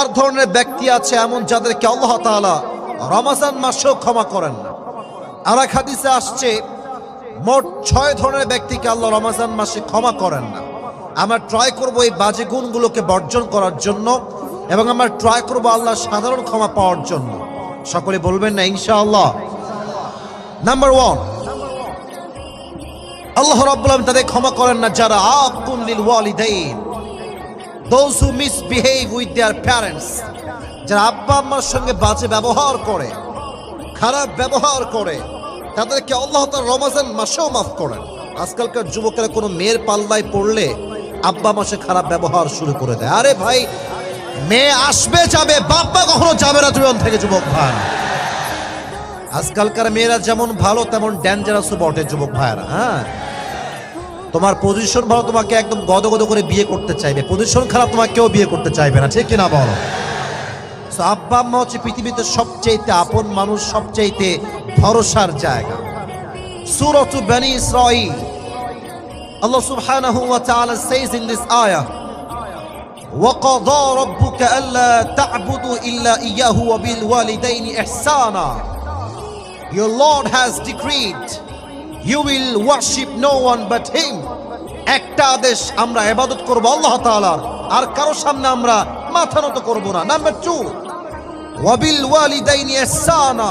চার ধরনের ব্যক্তি আছে এমন যাদেরকে আল্লাহ তাআলা রমাজান মাসেও ক্ষমা করেন না। আর এক হাদিসে আসছে, মোট ছয় ধরনের ব্যক্তিকে আল্লাহ রমাজান মাসে ক্ষমা করেন না। আমরা ট্রাই করব এই বাজে গুণগুলোকে বর্জন করার জন্য এবং আমরা ট্রাই করব আল্লাহ সাধারণ ক্ষমা পাওয়ার জন্য। সকলে বলবেন না, ইনশাআল্লাহ। নাম্বার ওয়ান আল্লাহ রাব্বুল তাদের ক্ষমা করেন না যারা আকুন লিল ওয়ালিদাইন। Those who misbehave with their parents যারা আব্বা আম্মার সঙ্গে বাজে ব্যবহার করে, খারাপ ব্যবহার করে, তাদেরকে আল্লাহ তার রমাজান মাসেও মাফ করেন। আজকালকার যুবকেরা কোনো মেয়ের পাল্লায় পড়লে আব্বা মাসে খারাপ ব্যবহার শুরু করে দেয়। আরে ভাই, মেয়ে আসবে, যাবে বাপ্পা কখনো যাবে না জীবন থেকে যুবক ভাই। আজকালকার মেয়েরা যেমন ভালো, তেমন ডেঞ্জারাসও বটে যুবক ভাইরা হ্যাঁ? তোমার পজিশন ভালো তোমাকে একদম গদগদ করে বিয়ে করতে চাইবে পজিশন খারাপ তোমাকে কেউ বিয়ে করতে চাইবে না ঠিক কিনা বলো So, আব্বা আম্মা হচ্ছে পৃথিবীতে সবচাইতে আপন মানুষ সবচাইতে ভরসার জায়গা সূরাতু বনি Israel Allah subhanahu wa ta'ala says in this ayah وَقَضَى رَبُّكَ أَلَّا تَعْبُدُوا إِلَّا إِيَّاهُ وَبِالْوَالِدَيْنِ إِحْسَانًا Your Lord has decreed you will worship no one but him. একটা আদেশ আমরা ইবাদত করব আল্লাহ তাআলার আর কারও সামনে আমরা মাথা নত করব না। নাম্বার 2 ওয়াবিল ওয়ালিদাইনি ইহসানা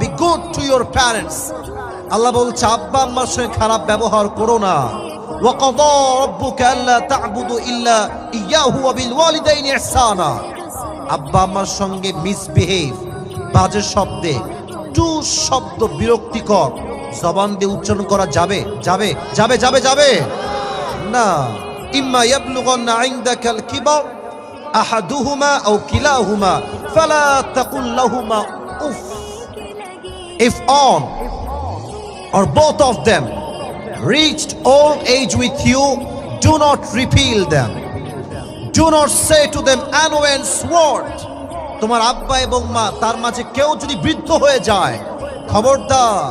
be good to your parents আল্লাহ বলছে, আব্বা আম্মার সঙ্গে খারাপ ব্যবহার করো না। রাব্বুকা আল্লা তা'বুদু ইল্লা ইয়াহু, ওয়াবিল ওয়ালিদাইনি ইহসানা আব্বা আম্মার সঙ্গে মিসবিহেভ বাজে শব্দে টু শব্দ বিরক্তিকর। জবান দিয়ে উচ্চারণ করা যাবে যাবে যাবে যাবে যাবে। না, ইম্মা ইয়াবলুগান্না ইনদাকাল কিবার আহাদুহুমা আও কিলাহুমা, ফালা তাকুল লাহুমা উফ। If on or both of them reached old age with you, do not repeal them. Do not say to them annoyance word তোমার আব্বা এবং মা, তার মাঝে কেউ যদি বৃদ্ধ হয়ে যায়, খবরদার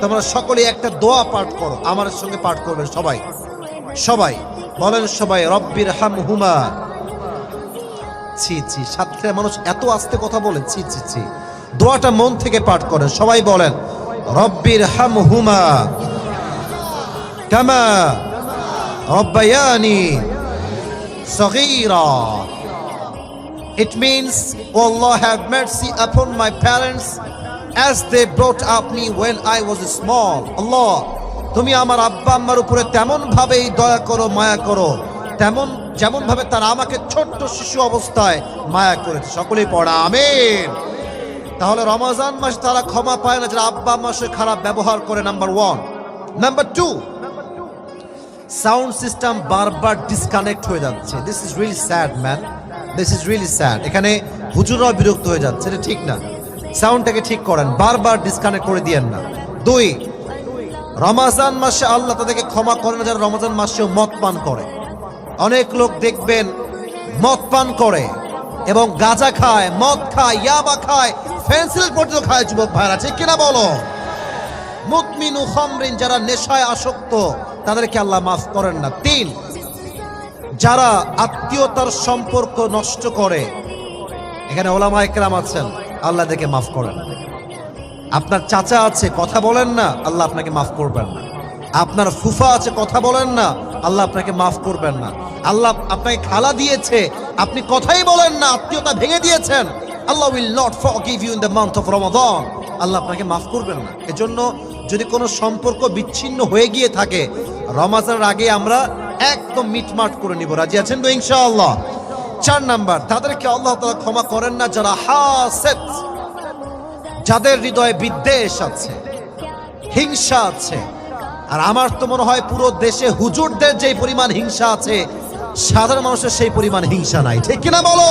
তোমরা সকলে একটা দোয়া পাঠ করো আমার সঙ্গে পাঠ করবে সবাই। সবাই বলেন সবাই রব্বির হাম হুমা ছি ছি সাতক্ষীরা মানুষ এত আস্তে কথা বলেন ছি ছি ছি। দোয়াটা মন থেকে পাঠ করেন সবাই বলেন রব্বির হাম হুমা কামা রব্বায়ানি সগীরা। It means, O Allah, have mercy upon my parents as they brought up me when I was small. Allah, তুমি আমার আব্বা আম্মার উপরে তেমন ভাবেই দয়া করো মায়া করো। তেমন যেমন ভাবে তারা আমাকে ছোট্ট শিশু অবস্থায় মায়া করেছে। সকলেই পড়া আমিন। তাহলে রমজান মাস তারা ক্ষমা পায় না যারা আব্বা সাথে খারাপ ব্যবহার করে number one number two sound system বারবার ডিসকানেক্ট হয়ে যাচ্ছে। This is really sad man this is really sad এখানে হুজুররাও বিরক্ত হয়ে যাচ্ছে এটা ঠিক না। সাউন্ডটাকে ঠিক করেন, বারবার ডিসকানেক্ট করে দিয়েন না। দুই, রমাজান মাসে আল্লাহ তাদেরকে ক্ষমা করে না, যারা রমাজান মাসেও মদ পান করে। অনেক লোক দেখবেন মদ পান করে এবং গাঁজা খায়, মদ খায়, ইয়াবা খায় ফেন্সিল পর্যন্ত খায় যুবক ভাইরা, ঠিক কিনা বলো? মুতমিনু খামরিন, যারা নেশায় আসক্ত, তাদেরকে আল্লাহ মাফ করেন না। তিন, যারা আত্মীয়তার সম্পর্ক নষ্ট করে, এখানে ওলামা একরাম আছেন আল্লাহ দেখে মাফ করেন। আপনার চাচা আছে, কথা বলেন না, আল্লাহ আপনাকে মাফ করবেন না। আপনার ফুফা আছে, কথা বলেন না, আল্লাহ আপনাকে মাফ করবেন না। আল্লাহ আপনাকে খালা দিয়েছে, আপনি কথাই বলেন না, আত্মীয়তা ভেঙে দিয়েছেন। Allah will not forgive you in the month of Ramadan আল্লাহ আপনাকে মাফ করবেন না। এজন্য যদি কোনো সম্পর্ক বিচ্ছিন্ন হয়ে গিয়ে থাকে, রমাজানের আগে আমরা একদম মিটমাট করে নিব। রাজি আছেন তো ইনশাআল্লাহ? চার নাম্বার, তাদেরকে আল্লাহ তালা ক্ষমা করেন না যারা হাসেদ, যাদের হৃদয়ে বিদ্বেষ আছে, হিংসা আছে। আর আমার তো মনে হয় পুরো দেশে হুজুরদের যে পরিমাণ হিংসা আছে, সাধারণ মানুষের সেই পরিমাণ হিংসা নাই। ঠিক কিনা বলো?